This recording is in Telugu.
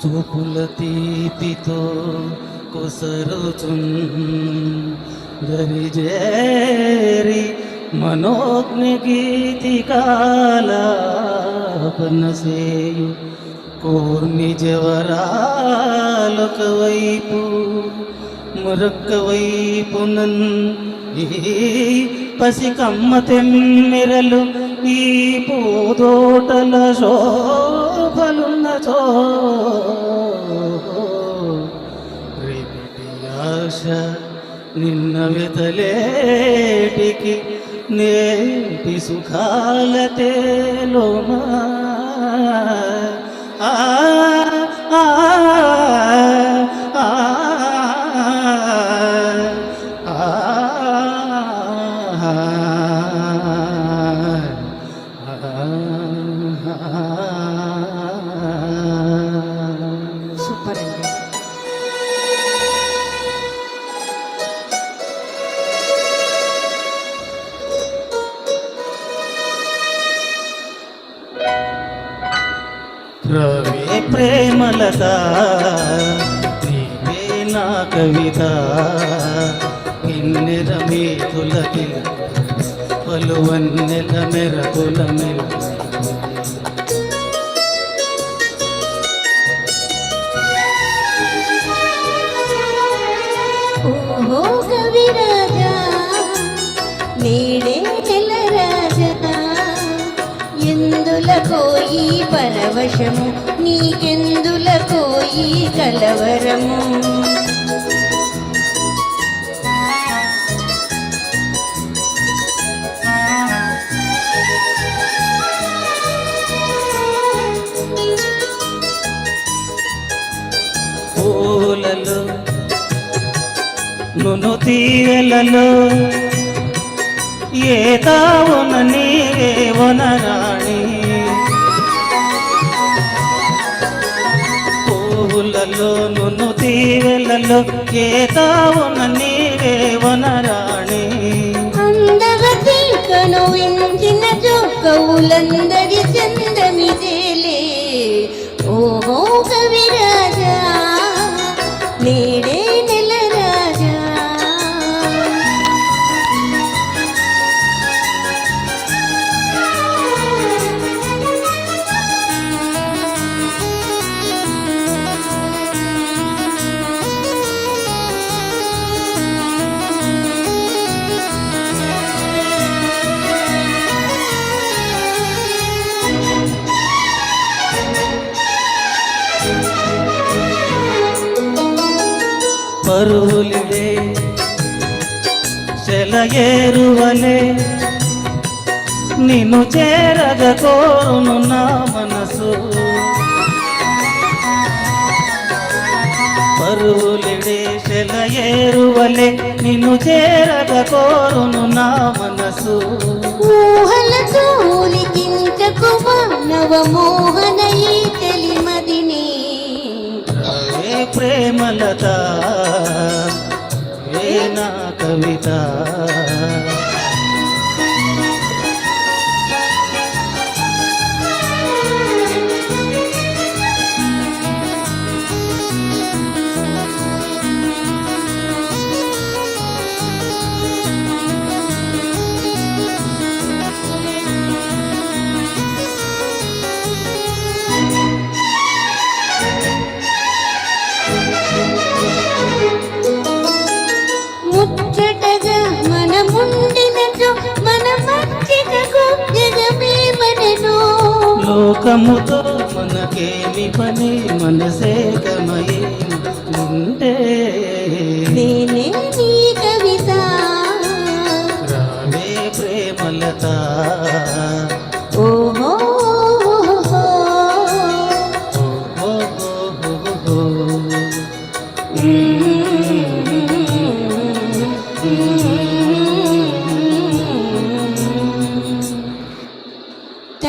చూపుల తీపితో కొసరుచున్ దరిజేరి మనోజ్ఞ గీతికాలాపనసేయు కోర్మి జవరాలొక వైపు మరొక్క వైపు నన్ ఈ పసికమ్మ తెమ్మెరలు ఈ పూదోటల శోభలున్న రేపటి ఆశ నిన్న వెతలేటికి నేటి సుఖాల తేలోమా ఆ ఆ. ఆ రవే ప్రేమలత నీవే నా కవిత. కిన్నెర మేతుల పలువన్నెల మెరపుల మెల పరవశము నీకెందులకో ఈ కలవరము? పూలలో నును తీయలలో ఏ తావున నీవే వనరా? తీయలలో ఏ తావున నీవేవన రాణి అందవతి కను ఎంచిన కవులందరి చందమిదేలే ఓహో కవిరా పరువులిడే సెలయేరువలే నిన్ను చేరగ కోరును నా మనసు. పరువులిడే సెలయేరువలే నిన్ను చేరగ కోరును నా ప్రేమలత ఏ నా కవిత? లోకముతో మనకేమి పని మనసేకమై ఉంటే. నేనే నీ కవిత. రావే ప్రేమలత.